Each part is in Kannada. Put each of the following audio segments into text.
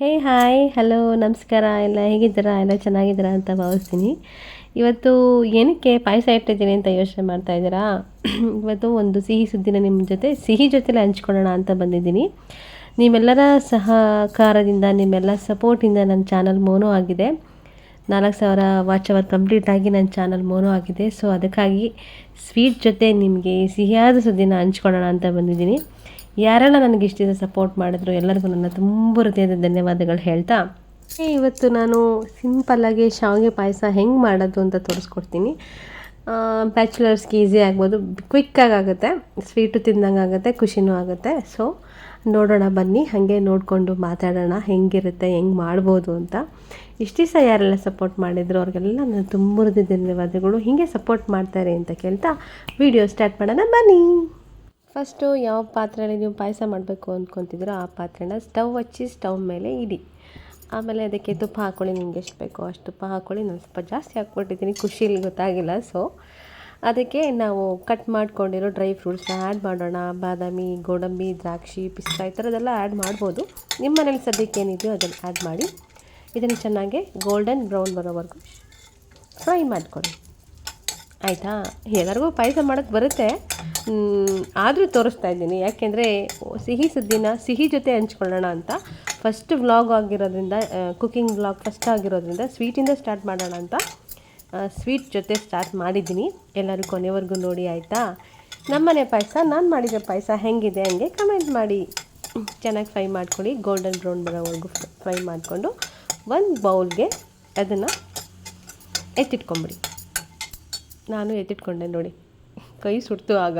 ಹೇ ಹಾಯ್ ಹಲೋ ನಮಸ್ಕಾರ. ಎಲ್ಲ ಹೇಗಿದ್ದೀರಾ? ಎಲ್ಲ ಚೆನ್ನಾಗಿದ್ದೀರಾ ಅಂತ ಭಾವಿಸ್ತೀನಿ. ಇವತ್ತು ಏನಕ್ಕೆ ಪಾಯಸ ಇಟ್ಟಿದ್ದೀನಿ ಅಂತ ಯೋಚನೆ ಮಾಡ್ತಾ ಇದ್ದೀರಾ? ಇವತ್ತು ಒಂದು ಸಿಹಿ ಸುದ್ದಿನ ನಿಮ್ಮ ಜೊತೆ, ಸಿಹಿ ಜೊತೆಲೆ ಹಂಚ್ಕೊಳ್ಳೋಣ ಅಂತ ಬಂದಿದ್ದೀನಿ. ನಿಮ್ಮೆಲ್ಲರ ಸಹಕಾರದಿಂದ, ನಿಮ್ಮೆಲ್ಲ ಸಪೋರ್ಟಿಂದ ನನ್ನ ಚಾನಲ್ ಮೋನೋ ಆಗಿದೆ. ನಾಲ್ಕು ಸಾವಿರ ವಾಚ್ ಅವರ್ ಕಂಪ್ಲೀಟ್ ಆಗಿ ನನ್ನ ಚಾನಲ್ ಮೋನೋ ಆಗಿದೆ. ಸೊ ಅದಕ್ಕಾಗಿ ಸ್ವೀಟ್ ಜೊತೆ ನಿಮಗೆ ಸಿಹಿಯಾದ ಸುದ್ದಿನ ಹಂಚ್ಕೊಳ್ಳೋಣ ಅಂತ ಬಂದಿದ್ದೀನಿ. ಯಾರೆಲ್ಲ ನನಗೆ ಇಷ್ಟ ಸಪೋರ್ಟ್ ಮಾಡಿದ್ರು, ಎಲ್ಲರಿಗೂ ನನ್ನ ತುಂಬ ಹೃದಯದ ಧನ್ಯವಾದಗಳು ಹೇಳ್ತಾ ಇವತ್ತು ನಾನು ಸಿಂಪಲ್ಲಾಗಿ ಶಾವಿಗೆ ಪಾಯಸ ಹೆಂಗೆ ಮಾಡೋದು ಅಂತ ತೋರಿಸ್ಕೊಡ್ತೀನಿ. ಬ್ಯಾಚುಲರ್ಸ್ಗೆ ಈಸಿ ಆಗ್ಬೋದು ಕ್ವಿಕ್ಕಾಗಿ ಆಗುತ್ತೆ ಸ್ವೀಟು ತಿಂದಂಗೆ ಆಗುತ್ತೆ, ಖುಷಿನೂ ಆಗುತ್ತೆ. ಸೊ ನೋಡೋಣ, ಬನ್ನಿ, ಹಾಗೆ ನೋಡಿಕೊಂಡು ಮಾತಾಡೋಣ, ಹೆಂಗಿರುತ್ತೆ, ಹೆಂಗೆ ಮಾಡ್ಬೋದು ಅಂತ. ಇಷ್ಟು ಯಾರೆಲ್ಲ ಸಪೋರ್ಟ್ ಮಾಡಿದ್ರು, ಅವ್ರಿಗೆಲ್ಲ ನಾನು ತುಂಬ ಧನ್ಯವಾದಗಳು. ಹೀಗೆ ಸಪೋರ್ಟ್ ಮಾಡ್ತಾರೆ ಅಂತ ಕೇಳ್ತಾ ವಿಡಿಯೋ ಸ್ಟಾರ್ಟ್ ಮಾಡೋಣ, ಬನ್ನಿ. ಫಸ್ಟು ಯಾವ ಪಾತ್ರೆಯಲ್ಲಿ ನೀವು ಪಾಯಸ ಮಾಡಬೇಕು ಅಂದ್ಕೊತಿದ್ರೋ ಆ ಪಾತ್ರೆನ ಸ್ಟವ್ ಹಚ್ಚಿ ಸ್ಟವ್ ಮೇಲೆ ಇಡಿ. ಆಮೇಲೆ ಅದಕ್ಕೆ ತುಪ್ಪ ಹಾಕ್ಕೊಳ್ಳಿ ನಿಮ್ಗೆ ಎಷ್ಟು ಬೇಕೋ ಅಷ್ಟು ತುಪ್ಪ ಹಾಕ್ಕೊಳ್ಳಿ ನಾನು ಸ್ವಲ್ಪ ಜಾಸ್ತಿ ಹಾಕ್ಬಿಟ್ಟಿದ್ದೀನಿ ಖುಷಿಲಿ ಗೊತ್ತಾಗಿಲ್ಲ ಸೊ ಅದಕ್ಕೆ ನಾವು ಕಟ್ ಮಾಡ್ಕೊಂಡಿರೋ ಡ್ರೈ ಫ್ರೂಟ್ಸ್ನ ಆ್ಯಡ್ ಮಾಡೋಣ. ಬಾದಾಮಿ, ಗೋಡಂಬಿ, ದ್ರಾಕ್ಷಿ, ಪಿಸ್ತಾ ಈ ಥರದ್ದೆಲ್ಲ ಆ್ಯಡ್ ಮಾಡ್ಬೋದು. ನಿಮ್ಮ ಮನೇಲಿ ಸದ್ಯಕ್ಕೆ ಏನಿದೆಯೋ ಅದನ್ನು ಆ್ಯಡ್ ಮಾಡಿ. ಇದನ್ನು ಚೆನ್ನಾಗಿ ಗೋಲ್ಡನ್ ಬ್ರೌನ್ ಬರೋವರೆಗೂ ಫ್ರೈ ಮಾಡ್ಕೊಳ್ಳಿ. ಆಯಿತಾ? ಎಲ್ಲರಿಗೂ ಪಾಯಸ ಮಾಡೋಕ್ಕೆ ಬರುತ್ತೆ. ಆದರೂ ತೋರಿಸ್ತಾ ಇದ್ದೀನಿ. ಯಾಕೆಂದರೆ ಸಿಹಿ ಸುದ್ದಿನ ಸಿಹಿ ಜೊತೆ ಹಂಚ್ಕೊಳ್ಳೋಣ ಅಂತ. ಫಸ್ಟ್ ವ್ಲಾಗ್ ಆಗಿರೋದ್ರಿಂದ ಕುಕ್ಕಿಂಗ್ ವ್ಲಾಗ್ ಫಸ್ಟ್ ಆಗಿರೋದ್ರಿಂದ ಸ್ವೀಟಿಂದ ಸ್ಟಾರ್ಟ್ ಮಾಡೋಣ ಅಂತ. ಸ್ವೀಟ್ ಜೊತೆ ಸ್ಟಾರ್ಟ್ ಮಾಡಿದ್ದೀನಿ. ಎಲ್ಲರೂ ಕೊನೆವರೆಗೂ ನೋಡಿ, ಆಯಿತಾ? ನಮ್ಮನೆ ಪಾಯಸ, ನಾನು ಮಾಡಿದ ಪಾಯಸ ಹೆಂಗಿದೆ ಹಂಗೆ ಕಮೆಂಟ್ ಮಾಡಿ. ಚೆನ್ನಾಗಿ ಫ್ರೈ ಮಾಡ್ಕೊಳ್ಳಿ. ಗೋಲ್ಡನ್ ಬ್ರೌನ್ ಬರೋವರೆಗೂ ಫ್ರೈ ಮಾಡಿಕೊಂಡು ಒಂದು ಬೌಲ್ಗೆ ಅದನ್ನು ಎತ್ತಿಟ್ಕೊಂಬಿಡಿ. ನಾನು ಎತ್ತಿಟ್ಕೊಂಡೆ ನೋಡಿ. ಕೈ ಸುಡ್ತು ಆಗ.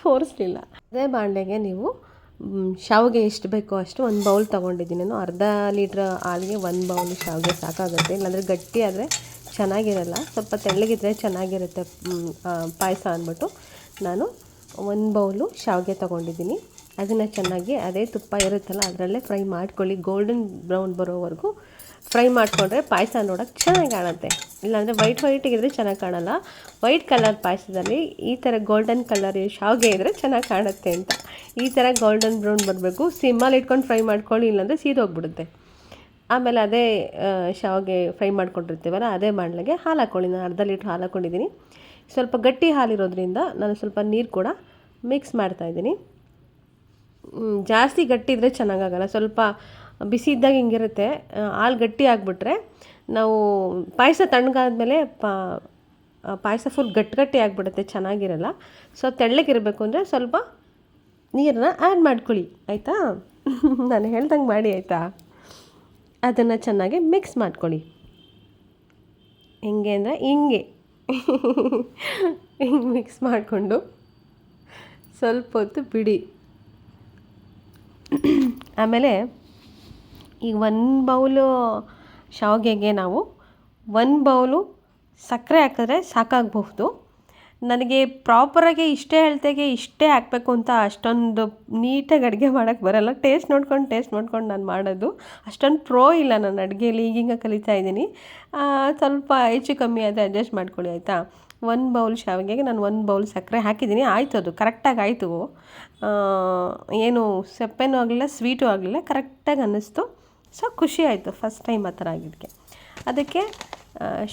ತೋರಿಸ್ಲಿಲ್ಲ. ಅದೇ ಬಾಣಲೆಗೆ ನೀವು ಶಾವಿಗೆ ಎಷ್ಟು ಬೇಕೋ ಅಷ್ಟು ಒಂದು ಬೌಲ್ ತೊಗೊಂಡಿದ್ದೀನಿ. ನಾನು ಅರ್ಧ ಲೀಟ್ರ್ ಹಾಲಿಗೆ ಒಂದು ಬೌಲ್ ಶಾವಿಗೆ ಸಾಕಾಗುತ್ತೆ. ಇಲ್ಲಾಂದರೆ ಗಟ್ಟಿ ಆದರೆ ಚೆನ್ನಾಗಿರಲ್ಲ. ಸ್ವಲ್ಪ ತೆಳ್ಳಗಿದ್ರೆ ಚೆನ್ನಾಗಿರುತ್ತೆ ಪಾಯಸ ಅಂದ್ಬಿಟ್ಟು. ನಾನು ಒಂದು ಬೌಲು ಶಾವಿಗೆ ತೊಗೊಂಡಿದ್ದೀನಿ. ಅದನ್ನು ಚೆನ್ನಾಗಿ ಅದೇ ತುಪ್ಪ ಇರುತ್ತಲ್ಲ, ಅದರಲ್ಲೇ ಫ್ರೈ ಮಾಡ್ಕೊಳ್ಳಿ. ಗೋಲ್ಡನ್ ಬ್ರೌನ್ ಬರೋವರೆಗೂ ಫ್ರೈ ಮಾಡಿಕೊಂಡ್ರೆ ಪಾಯಸ ನೋಡೋಕೆ ಚೆನ್ನಾಗಿ ಕಾಣುತ್ತೆ. ಇಲ್ಲಾಂದರೆ ವೈಟ್ ವೈಟಿಗಿದ್ರೆ ಚೆನ್ನಾಗಿ ಕಾಣಲ್ಲ. ವೈಟ್ ಕಲರ್ ಪಾಯಸದಲ್ಲಿ ಈ ಥರ ಗೋಲ್ಡನ್ ಕಲರ್ ಶಾವಿಗೆ ಇದ್ದರೆ ಚೆನ್ನಾಗಿ ಕಾಣುತ್ತೆ ಅಂತ. ಈ ಥರ ಗೋಲ್ಡನ್ ಬ್ರೌನ್ ಬರಬೇಕು. ಸಿಮ್ಮಲ್ಲಿ ಇಟ್ಕೊಂಡು ಫ್ರೈ ಮಾಡ್ಕೊಳ್ಳಿ, ಇಲ್ಲಾಂದರೆ ಸೀದೋಗ್ಬಿಡುತ್ತೆ ಆಮೇಲೆ ಅದೇ ಶಾವಿಗೆ ಫ್ರೈ ಮಾಡ್ಕೊಂಡಿರ್ತೀವಲ್ಲ, ಅದೇ ಮಾಡಲಿಗೆ ಹಾಲು ಹಾಕ್ಕೊಳ್ಳಿ ನಾನು ಅರ್ಧ ಲೀಟ್ರ್ ಹಾಲು ಹಾಕ್ಕೊಂಡಿದ್ದೀನಿ ಸ್ವಲ್ಪ ಗಟ್ಟಿ ಹಾಲಿರೋದ್ರಿಂದ ನಾನು ಸ್ವಲ್ಪ ನೀರು ಕೂಡ ಮಿಕ್ಸ್ ಮಾಡ್ತಾಯಿದ್ದೀನಿ ಜಾಸ್ತಿ ಗಟ್ಟಿ ಇದ್ದರೆ ಚೆನ್ನಾಗಾಗಲ್ಲ ಸ್ವಲ್ಪ ಬಿಸಿ ಇದ್ದಾಗ ಹಿಂಗಿರುತ್ತೆ. ಹಾಲು ಗಟ್ಟಿ ಆಗಿಬಿಟ್ರೆ ನಾವು ಪಾಯಸ ತಣ್ಣಗಾದ್ಮೇಲೆ ಪಾ ಪಾಯಸ ಫುಲ್ ಗಟ್ಟಿಗಟ್ಟಿ ಗಟ್ಟಿ ಆಗಿಬಿಡುತ್ತೆ, ಚೆನ್ನಾಗಿರಲ್ಲ. ಸೊ ತೆಳ್ಳಗಿರಬೇಕು ಅಂದರೆ ಸ್ವಲ್ಪ ನೀರನ್ನ ಆ್ಯಡ್ ಮಾಡ್ಕೊಳ್ಳಿ. ಆಯಿತಾ? ನಾನು ಹೇಳ್ದಂಗೆ ಮಾಡಿ, ಆಯಿತಾ? ಅದನ್ನು ಚೆನ್ನಾಗಿ ಮಿಕ್ಸ್ ಮಾಡ್ಕೊಳ್ಳಿ. ಹೆಂಗೆ ಅಂದರೆ ಹಿಂಗೆ. ಹಿಂಗೆ ಮಿಕ್ಸ್ ಮಾಡಿಕೊಂಡು ಸ್ವಲ್ಪ ಹೊತ್ತು ಬಿಡಿ. ಆಮೇಲೆ ಈಗ ಒಂದು ಬೌಲು ಶಾವಿಗೆಗೆ ನಾವು ಒಂದು ಬೌಲು ಸಕ್ಕರೆ ಹಾಕಿದ್ರೆ ಸಾಕಾಗಬಹುದು. ನನಗೆ ಪ್ರಾಪರಾಗಿ ಇಷ್ಟೇ ಅಳತೆಗೆ ಇಷ್ಟೇ ಹಾಕಬೇಕು ಅಂತ ಅಷ್ಟೊಂದು ನೀಟಾಗಿ ಅಡುಗೆ ಮಾಡೋಕ್ಕೆ ಬರಲ್ಲ. ಟೇಸ್ಟ್ ನೋಡ್ಕೊಂಡು ಟೇಸ್ಟ್ ನೋಡ್ಕೊಂಡು ನಾನು ಮಾಡೋದು. ಅಷ್ಟೊಂದು ಪ್ರೋ ಇಲ್ಲ ನಾನು ಅಡುಗೆಯಲ್ಲಿ ಈಗೀಗ ಕಲಿತಾ ಇದ್ದೀನಿ. ಸ್ವಲ್ಪ ಹೆಚ್ಚು ಕಮ್ಮಿ ಆದರೆ ಅಡ್ಜಸ್ಟ್ ಮಾಡ್ಕೊಳ್ಳಿ, ಆಯಿತಾ? ಒಂದು ಬೌಲ್ ಶಾವಿಗೆಗೆ ನಾನು ಒಂದು ಬೌಲ್ ಸಕ್ಕರೆ ಹಾಕಿದ್ದೀನಿ. ಆಯಿತು ಅದು ಕರೆಕ್ಟಾಗಿ ಆಯಿತು. ಏನು ಸಪ್ಪೆನೂ ಆಗಲಿಲ್ಲ ಸ್ವೀಟೂ ಆಗಲಿಲ್ಲ ಕರೆಕ್ಟಾಗಿ ಅನ್ನಿಸ್ತು. ಸೊ ಖುಷಿ ಆಯಿತು ಫಸ್ಟ್ ಟೈಮ್ ಆ ಥರ ಆಗಿದ್ದಕ್ಕೆ. ಅದಕ್ಕೆ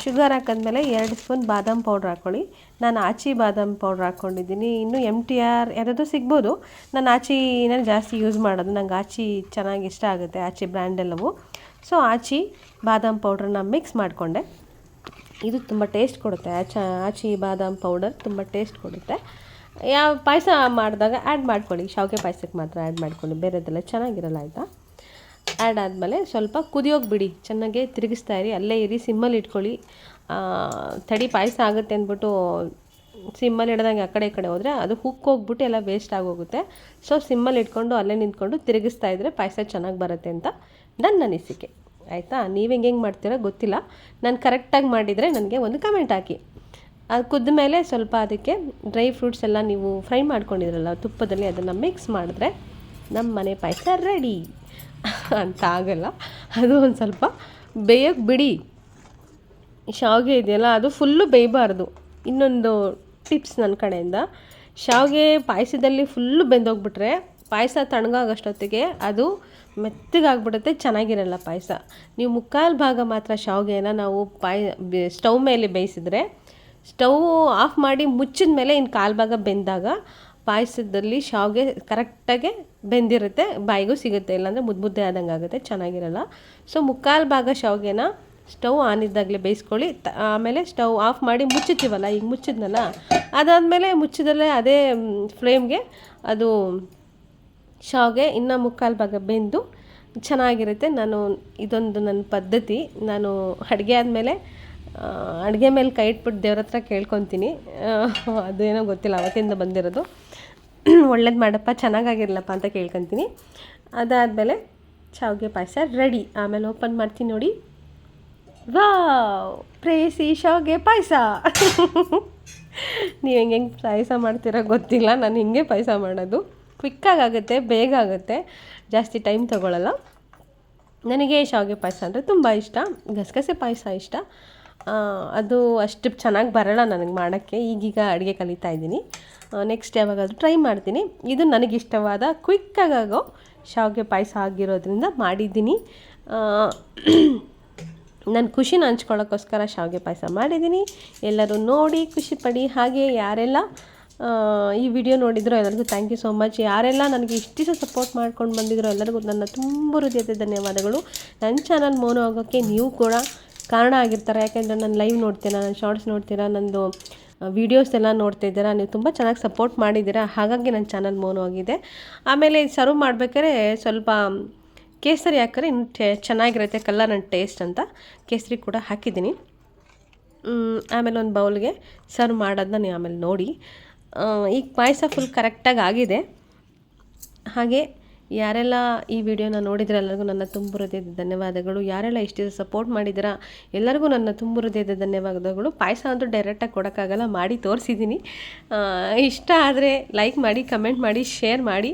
ಶುಗರ್ ಹಾಕಿದ್ಮೇಲೆ ಎರಡು ಸ್ಪೂನ್ ಬಾದಾಮ್ ಪೌಡ್ರ್ ಹಾಕ್ಕೊಳ್ಳಿ ನಾನು ಆಚಿ ಬಾದಾಮ್ ಪೌಡ್ರ್ ಹಾಕ್ಕೊಂಡಿದ್ದೀನಿ ಇನ್ನು ಎಂ ಟಿ ಆರ್ ಯಾರಾದರೂ ಸಿಗ್ಬೋದು. ನಾನು ಆಚಿನೇ ಜಾಸ್ತಿ ಯೂಸ್ ಮಾಡೋದು. ನಂಗೆ ಆಚಿ ಚೆನ್ನಾಗಿ ಇಷ್ಟ ಆಗುತ್ತೆ, ಆಚಿ ಬ್ರ್ಯಾಂಡ್ ಎಲ್ಲವೂ. ಸೊ ಆಚಿ ಬಾದಾಮ್ ಪೌಡ್ರನ್ನ ಮಿಕ್ಸ್ ಮಾಡಿಕೊಂಡೆ. ಇದು ತುಂಬ ಟೇಸ್ಟ್ ಕೊಡುತ್ತೆ. ಆಚ, ಆಚಿ ಬಾದಾಮ್ ಪೌಡರ್ ತುಂಬ ಟೇಸ್ಟ್ ಕೊಡುತ್ತೆ. ಯಾವ ಪಾಯಸ ಮಾಡಿದಾಗ ಆ್ಯಡ್ ಮಾಡ್ಕೊಳ್ಳಿ. ಶಾವಿಗೆ ಪಾಯಸಕ್ಕೆ ಮಾತ್ರ ಆ್ಯಡ್ ಮಾಡ್ಕೊಳ್ಳಿ. ಬೇರೆದೆಲ್ಲ ಚೆನ್ನಾಗಿರಲ್ಲ ಆಯಿತಾ? ಆ್ಯಡ್ ಆದಮೇಲೆ ಸ್ವಲ್ಪ ಕುದಿಯೋಗಿ ಬಿಡಿ. ಚೆನ್ನಾಗಿ ತಿರುಗಿಸ್ತಾ ಇರಿ. ಅಲ್ಲೇ ಇರಿ, ಸಿಮ್ಮಲ್ಲಿ ಇಟ್ಕೊಳ್ಳಿ. ತಡಿ ಪಾಯಸ ಆಗುತ್ತೆ ಅಂದ್ಬಿಟ್ಟು ಸಿಮ್ಮಲ್ಲಿ ಇಡ್ದಂಗೆ ಆ ಕಡೆ ಈ ಕಡೆ ಹೋದರೆ ಅದು ಹುಕ್ಕೋಗ್ಬಿಟ್ಟು ಎಲ್ಲ ವೇಸ್ಟ್ ಆಗೋಗುತ್ತೆ. ಸೊ ಸಿಮ್ಮಲ್ಲಿ ಇಟ್ಕೊಂಡು ಅಲ್ಲೇ ನಿಂತ್ಕೊಂಡು ತಿರುಗಿಸ್ತಾ ಇದ್ದರೆ ಪಾಯಸ ಚೆನ್ನಾಗಿ ಬರುತ್ತೆ ಅಂತ ನನ್ನ ಅನಿಸಿಕೆ. ಆಯಿತಾ? ನೀವು ಹೆಂಗೆ ಹೆಂಗೆ ಮಾಡ್ತೀರೋ ಗೊತ್ತಿಲ್ಲ. ನಾನು ಕರೆಕ್ಟಾಗಿ ಮಾಡಿದರೆ ನನಗೆ ಒಂದು ಕಮೆಂಟ್ ಹಾಕಿ. ಅದು ಕುದ್ದ ಮೇಲೆ ಸ್ವಲ್ಪ ಅದಕ್ಕೆ ಡ್ರೈ ಫ್ರೂಟ್ಸ್ ಎಲ್ಲ ನೀವು ಫ್ರೈ ಮಾಡ್ಕೊಂಡಿದ್ರಲ್ಲ ತುಪ್ಪದಲ್ಲಿ ಅದನ್ನು ಮಿಕ್ಸ್ ಮಾಡಿದ್ರೆ ನಮ್ಮ ಮನೆ ಪಾಯಸ ರೆಡಿ ಅಂತ ಆಗಲ್ಲ. ಅದು ಒಂದು ಸ್ವಲ್ಪ ಬೇಯಕ್ಕೆ ಬಿಡಿ. ಶಾವಿಗೆ ಇದೆಯಲ್ಲ, ಅದು ಫುಲ್ಲು ಬೇಯಬಾರ್ದು. ಇನ್ನೊಂದು ಟಿಪ್ಸ್ ನನ್ನ ಕಡೆಯಿಂದ. ಶಾವಿಗೆ ಪಾಯಸದಲ್ಲಿ ಫುಲ್ಲು ಬೆಂದೋಗ್ಬಿಟ್ರೆ ಪಾಯಸ ತಣ್ಣಗಾಗೋಷ್ಟೊತ್ತಿಗೆ ಅದು ಮೆತ್ತಗಾಗ್ಬಿಡುತ್ತೆ, ಚೆನ್ನಾಗಿರಲ್ಲ ಪಾಯಸ. ನೀವು ಮುಕ್ಕಾಲು ಭಾಗ ಮಾತ್ರ ಶಾವಿಗೆನ ನಾವು ಪಾಯ ಸ್ಟವ್ ಮೇಲೆ ಬೇಯಿಸಿದ್ರೆ, ಸ್ಟವ್ ಆಫ್ ಮಾಡಿ ಮುಚ್ಚಿದ ಮೇಲೆ ಇನ್ನು ಕಾಲು ಭಾಗ ಬೆಂದಾಗ ಪಾಯಸದಲ್ಲಿ ಶಾವಿಗೆ ಕರೆಕ್ಟಾಗೆ ಬೆಂದಿರುತ್ತೆ, ಬಾಯಿಗೂ ಸಿಗುತ್ತೆ, ಇಲ್ಲಾಂದರೆ ಮುದ್ದು ಮುದ್ದೆ ಆದಂಗೆ ಆಗುತ್ತೆ, ಚೆನ್ನಾಗಿರಲ್ಲ. ಸೊ ಮುಕ್ಕಾಲು ಭಾಗ ಶಾವಿಗೆನ ಸ್ಟವ್ ಆನ್ ಇದ್ದಾಗಲೇ ಬೇಯಿಸ್ಕೊಳ್ಳಿ. ಆಮೇಲೆ ಸ್ಟವ್ ಆಫ್ ಮಾಡಿ ಮುಚ್ಚುತ್ತೀವಲ್ಲ, ಈಗ ಮುಚ್ಚಿದ್ನಲ್ಲ, ಅದಾದಮೇಲೆ ಮುಚ್ಚಿದಲ್ಲೇ ಅದೇ ಫ್ಲೇಮ್ಗೆ ಅದು ಶಾವಿಗೆ ಇನ್ನೂ ಮುಕ್ಕಾಲು ಭಾಗ ಬೆಂದು ಚೆನ್ನಾಗಿರುತ್ತೆ. ನಾನು ಇದೊಂದು ನನ್ನ ಪದ್ಧತಿ. ನಾನು ಅಡುಗೆ ಆದಮೇಲೆ ಅಡುಗೆ ಮೇಲೆ ಕೈ ಇಟ್ಬಿಟ್ಟು ದೇವ್ರ ಹತ್ರ ಕೇಳ್ಕೊತೀನಿ. ಅದೇನೋ ಗೊತ್ತಿಲ್ಲ, ಅವತ್ತಿಂದ ಬಂದಿರೋದು. ಒಳ್ಳೇದು ಮಾಡಪ್ಪ, ಚೆನ್ನಾಗಾಗಿರ್ಲಪ್ಪ ಅಂತ ಕೇಳ್ಕೊತೀನಿ. ಅದಾದಮೇಲೆ ಶಾವಿಗೆ ಪಾಯಸ ರೆಡಿ ಆಮೇಲೆ ಓಪನ್ ಮಾಡ್ತೀನಿ ನೋಡಿ. ವಾ ಪ್ರೇಸಿ ಶಾವಿಗೆ ಪಾಯಸ. ನೀವು ಹೆಂಗೆ ಹೆಂಗೆ ಪಾಯಸ ಮಾಡ್ತೀರಾ ಗೊತ್ತಿಲ್ಲ, ನಾನು ಹಿಂಗೆ ಪಾಯಸ ಮಾಡೋದು. ಕ್ವಿಕ್ಕಾಗುತ್ತೆ ಬೇಗ ಆಗುತ್ತೆ. ಜಾಸ್ತಿ ಟೈಮ್ ತೊಗೊಳ್ಳಲ್ಲ ನನಗೆ ಶಾವಿಗೆ ಪಾಯಸ ಅಂದರೆ ತುಂಬ ಇಷ್ಟ. ಗಸಗಸೆ ಪಾಯಸ ಇಷ್ಟ. ಅದು ಅಷ್ಟು ಚೆನ್ನಾಗಿ ಬರಲ್ಲ ನನಗೆ ಮಾಡೋಕ್ಕೆ. ಈಗೀಗ ಅಡುಗೆ ಕಲಿತಾ ಇದ್ದೀನಿ. ನೆಕ್ಸ್ಟ್ ಯಾವಾಗಾದರೂ ಟ್ರೈ ಮಾಡ್ತೀನಿ. ಇದು ನನಗಿಷ್ಟವಾದ ಕ್ವಿಕ್ಕಾಗೋ ಶಾವಿಗೆ ಪಾಯಸ ಆಗಿರೋದ್ರಿಂದ ಮಾಡಿದ್ದೀನಿ. ನನ್ನ ಖುಷಿನ ಹಂಚ್ಕೊಳ್ಳೋಕ್ಕೋಸ್ಕರ ಶಾವಿಗೆ ಪಾಯಸ ಮಾಡಿದ್ದೀನಿ. ಎಲ್ಲರೂ ನೋಡಿ, ಖುಷಿ ಪಡಿ. ಹಾಗೆ ಯಾರೆಲ್ಲ ಈ ವಿಡಿಯೋ ನೋಡಿದ್ರು ಎಲ್ಲರಿಗೂ ಥ್ಯಾಂಕ್ ಯು ಸೋ ಮಚ್ ಯಾರೆಲ್ಲ ನನಗೆ ಇಷ್ಟಿಸ ಸಪೋರ್ಟ್ ಮಾಡ್ಕೊಂಡು ಬಂದಿದ್ರು ಎಲ್ಲರಿಗೂ ನನ್ನ ತುಂಬ ಹೃದಯದ ಧನ್ಯವಾದಗಳು. ನನ್ನ ಚಾನಲ್ ಮೋನೋ ಆಗೋಕ್ಕೆ ನೀವು ಕೂಡ ಕಾರಣ ಆಗಿರ್ತಾರೆ. ಯಾಕೆಂದರೆ ನಾನು ಲೈವ್ ನೋಡ್ತೀರಾ, ನಾನು ಶಾರ್ಟ್ಸ್ ನೋಡ್ತೀರಾ, ನಂದು ವೀಡಿಯೋಸ್ ಎಲ್ಲ ನೋಡ್ತಾ ನೀವು ತುಂಬ ಚೆನ್ನಾಗಿ ಸಪೋರ್ಟ್ ಮಾಡಿದ್ದೀರಾ. ಹಾಗಾಗಿ ನನ್ನ ಚಾನಲ್ ಮೋನು ಆಗಿದೆ. ಆಮೇಲೆ ಸರ್ವ್ ಮಾಡಬೇಕಾದ್ರೆ ಸ್ವಲ್ಪ, ಕೇಸರಿ ಹಾಕಿದ್ರೆ ಇನ್ನು ಚೆನ್ನಾಗಿರುತ್ತೆ ಕಲರ್ ಆ್ಯಂಡ್ ಟೇಸ್ಟ್ ಅಂತ. ಕೇಸರಿ ಕೂಡ ಹಾಕಿದ್ದೀನಿ. ಆಮೇಲೆ ಒಂದು ಬೌಲ್ಗೆ ಸರ್ವ್ ಮಾಡೋದನ್ನ ನೀವು ಆಮೇಲೆ ನೋಡಿ. ಈಗ ಪಾಯಸ ಫುಲ್ ಕರೆಕ್ಟಾಗಿ ಆಗಿದೆ. ಹಾಗೆ ಯಾರೆಲ್ಲ ಈ ವಿಡಿಯೋನ ನೋಡಿದ್ರೆ ಎಲ್ಲರಿಗೂ ನನ್ನ ತುಂಬ ಹೃದಯದ ಧನ್ಯವಾದಗಳು. ಯಾರೆಲ್ಲ ಇಷ್ಟು ಸಪೋರ್ಟ್ ಮಾಡಿದ್ದೀರಾ, ಎಲ್ಲರಿಗೂ ನನ್ನ ತುಂಬ ಹೃದಯದ ಧನ್ಯವಾದಗಳು. ಪಾಯಸ ಅಂತೂ ಡೈರೆಕ್ಟಾಗಿ ಕೊಡೋಕ್ಕಾಗಲ್ಲ, ಮಾಡಿ ತೋರಿಸಿದ್ದೀನಿ. ಇಷ್ಟ ಆದರೆ ಲೈಕ್ ಮಾಡಿ ಕಮೆಂಟ್ ಮಾಡಿ ಶೇರ್ ಮಾಡಿ.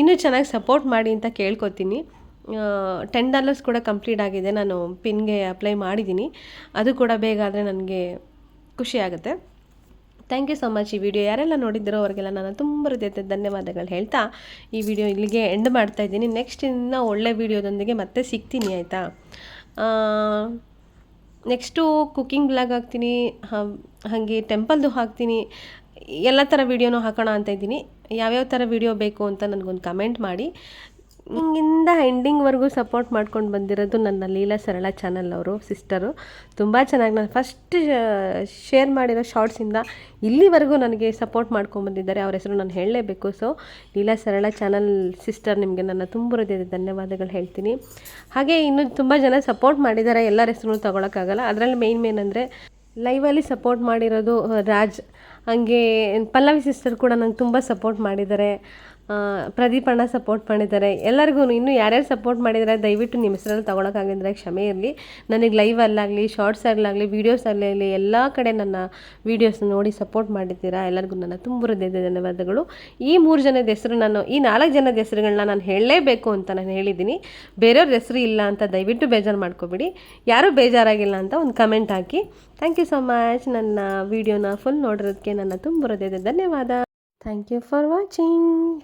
ಇನ್ನೂ ಚೆನ್ನಾಗಿ ಸಪೋರ್ಟ್ ಮಾಡಿ ಅಂತ ಕೇಳ್ಕೊತೀನಿ. ಟೆನ್ ಡಾಲರ್ಸ್ ಕೂಡ ಕಂಪ್ಲೀಟ್ ಆಗಿದೆ. ನಾನು ಪಿನ್ಗೆ ಅಪ್ಲೈ ಮಾಡಿದ್ದೀನಿ. ಅದು ಕೂಡ ಬೇಗ ಆದರೆ ನನಗೆ ಖುಷಿ ಆಗುತ್ತೆ. Thank you so much. ಈ ವಿಡಿಯೋ ಯಾರೆಲ್ಲ ನೋಡಿದ್ದೀರೋ ಅವರಿಗೆಲ್ಲ ನಾನು ತುಂಬ ಹೃದಯದ ಧನ್ಯವಾದಗಳು ಹೇಳ್ತಾ ಈ ವಿಡಿಯೋ ಇಲ್ಲಿಗೆ ಎಂಡ್ ಮಾಡ್ತಾ ಇದ್ದೀನಿ. ನೆಕ್ಸ್ಟ್ ಇನ್ನು ಒಳ್ಳೆ ವಿಡಿಯೋದೊಂದಿಗೆ ಮತ್ತೆ ಸಿಗ್ತೀನಿ, ಆಯಿತಾ? ನೆಕ್ಸ್ಟು ಕುಕ್ಕಿಂಗ್ ಬ್ಲಾಗ್ ಹಾಕ್ತೀನಿ ಹಾಗೆ ಟೆಂಪಲ್ದು ಹಾಕ್ತೀನಿ. ಎಲ್ಲ ಥರ ವೀಡಿಯೋನೂ ಹಾಕೋಣ ಅಂತ ಇದ್ದೀನಿ. ಯಾವ್ಯಾವ ಥರ ವೀಡಿಯೋ ಬೇಕು ಅಂತ ನನಗೊಂದು ಕಮೆಂಟ್ ಮಾಡಿ. ಹಿಂಗಿಂದ ಎಂಡಿಂಗ್ವರೆಗೂ ಸಪೋರ್ಟ್ ಮಾಡ್ಕೊಂಡು ಬಂದಿರೋದು ನನ್ನ ಲೀಲಾ ಸರಳ ಚಾನಲ್ ಅವರು ಸಿಸ್ಟರು ತುಂಬ ಚೆನ್ನಾಗಿ ನಾನು ಫಸ್ಟ್ ಶೇರ್ ಮಾಡಿರೋ ಶಾರ್ಟ್ಸಿಂದ ಇಲ್ಲಿವರೆಗೂ ನನಗೆ ಸಪೋರ್ಟ್ ಮಾಡ್ಕೊಂಡು ಬಂದಿದ್ದಾರೆ. ಅವ್ರ ಹೆಸರು ನಾನು ಹೇಳಲೇಬೇಕು. ಸೊ ಲೀಲಾ ಸರಳ ಚಾನಲ್ ಸಿಸ್ಟರ್ ನಿಮಗೆ ನನ್ನ ತುಂಬ ಹೃದಯದ ಧನ್ಯವಾದಗಳು ಹೇಳ್ತೀನಿ. ಹಾಗೆ ಇನ್ನೂ ತುಂಬ ಜನ ಸಪೋರ್ಟ್ ಮಾಡಿದ್ದಾರೆ. ಎಲ್ಲರ ಹೆಸರು ತೊಗೊಳಕ್ಕಾಗಲ್ಲ ಅದರಲ್ಲಿ ಮೇಯ್ನ್ ಮೇನ್ ಅಂದರೆ ಲೈವಲ್ಲಿ ಸಪೋರ್ಟ್ ಮಾಡಿರೋದು ರಾಜ್. ಹಾಗೆ, ಪಲ್ಲವಿ ಸಿಸ್ಟರ್ ಕೂಡ ನಂಗೆ ತುಂಬ ಸಪೋರ್ಟ್ ಮಾಡಿದ್ದಾರೆ. ಆ, ಪ್ರದೀಪ್ ಅಣ್ಣ ಸಪೋರ್ಟ್ ಮಾಡಿದ್ದಾರೆ. ಎಲ್ಲರಿಗೂ ಇನ್ನೂ ಯಾರ್ಯಾರು ಸಪೋರ್ಟ್ ಮಾಡಿದ್ದಾರೆ ದಯವಿಟ್ಟು ನಿಮ್ಮ ಹೆಸರಲ್ಲಿ ತೊಗೊಳಕ್ಕಾಗಿದ್ರೆ ಕ್ಷಮೆ ಇರಲಿ. ನನಗೆ ಲೈವಲ್ಲಾಗಲಿ ಶಾರ್ಟ್ಸಲ್ಲಾಗಲಿ ಆಗಲಿ ಎಲ್ಲ ಕಡೆ ನನ್ನ ವೀಡಿಯೋಸ್ ನೋಡಿ ಸಪೋರ್ಟ್ ಮಾಡಿದ್ದೀರಾ? ಎಲ್ಲರಿಗೂ ನನ್ನ ತುಂಬ ಹೃದಯದ ಧನ್ಯವಾದಗಳು. ಈ ಮೂರು ಜನದ ಹೆಸರು ನಾನು ಈ ನಾಲ್ಕು ಜನದ ಹೆಸರುಗಳನ್ನ ನಾನು ಹೇಳಲೇಬೇಕು ಅಂತ ನಾನು ಹೇಳಿದ್ದೀನಿ. ಬೇರೆಯವ್ರ ಹೆಸರು ಇಲ್ಲ ಅಂತ ದಯವಿಟ್ಟು ಬೇಜಾರು ಮಾಡ್ಕೋಬೇಡಿ. ಯಾರೂ ಬೇಜಾರಾಗಿಲ್ಲ ಅಂತ ಒಂದು ಕಮೆಂಟ್ ಹಾಕಿ. ಥ್ಯಾಂಕ್ ಯು ಸೊ ಮಚ್ ನನ್ನ ವೀಡಿಯೋನ ಫುಲ್ ನೋಡಿರೋದಕ್ಕೆ ನನ್ನ ತುಂಬ ಹೃದಯದ ಧನ್ಯವಾದ. Thank you for watching